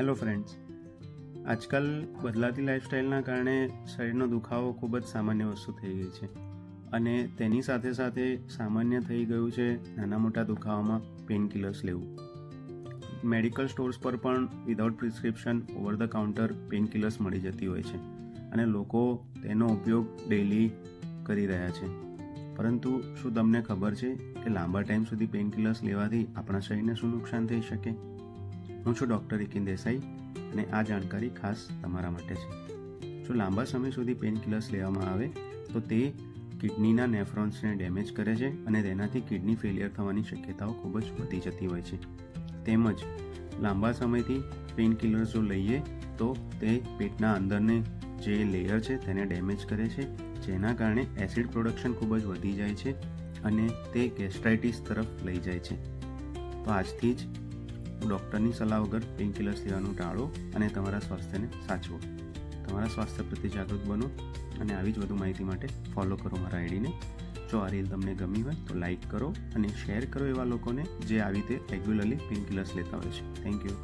Hello friends આજકાલ બદલાતી લાઈફસ્ટાઈલના કારણે શરીરનો દુખાવો ખૂબ જ સામાન્ય વસ્તુ થઈ ગઈ છે અને તેની સાથે સાથે સામાન્ય થઈ ગયું છે નાના મોટા દુખાવામાં પેનકિલર્સ લેવું. મેડિકલ સ્ટોર્સ પર પણ without prescription over the counter painkillers મળી જતી હોય છે અને લોકો તેનો ઉપયોગ ડેલી કરી રહ્યા છે. પરંતુ શું તમને ખબર છે કે લાંબા ટાઈમ સુધી પેનકિલર્સ લેવાથી આપણા શરીરને શું નુકસાન થઈ શકે? હું છું ડૉક્ટર ઇકિન દેસાઈ અને આ જાણકારી ખાસ તમારા માટે છે. જો લાંબા સમય સુધી પેન કિલર્સ લેવામાં આવે, તો તે કિડનીના નેફ્રોન્સને ડેમેજ કરે છે અને તેનાથી કિડની ફેલિયર થવાની શક્યતાઓ ખૂબ જ વધી જતી હોય છે. તેમજ, લાંબા સમયથી પેઇન કિલર્સ જો લઈએ, તો તે પેટના અંદરને જે લેયર છે તેને ડેમેજ કરે છે, જેના કારણે એસિડ પ્રોડક્શન ખૂબ જ વધી જાય છે અને તે ગેસ્ટ્રાઇટિસ તરફ લઈ જાય છે. તો આજથી જ ડૉક્ટરની સલાહ વગર પેઇનકિલર્સ લેવાનું ટાળો અને તમારા સ્વાસ્થ્યને સાચવો. તમારા સ્વાસ્થ્ય પ્રત્યે જાગૃત બનો અને આવી જ વધુ માહિતી માટે ફોલો કરો મારા આઈડીને જો આ રીલ તમને ગમી હોય તો લાઈક કરો અને શેર કરો એવા લોકોને જે આવી રીતે રેગ્યુલરલી પેઇનકિલર્સ લેતા હોય છે. Thank you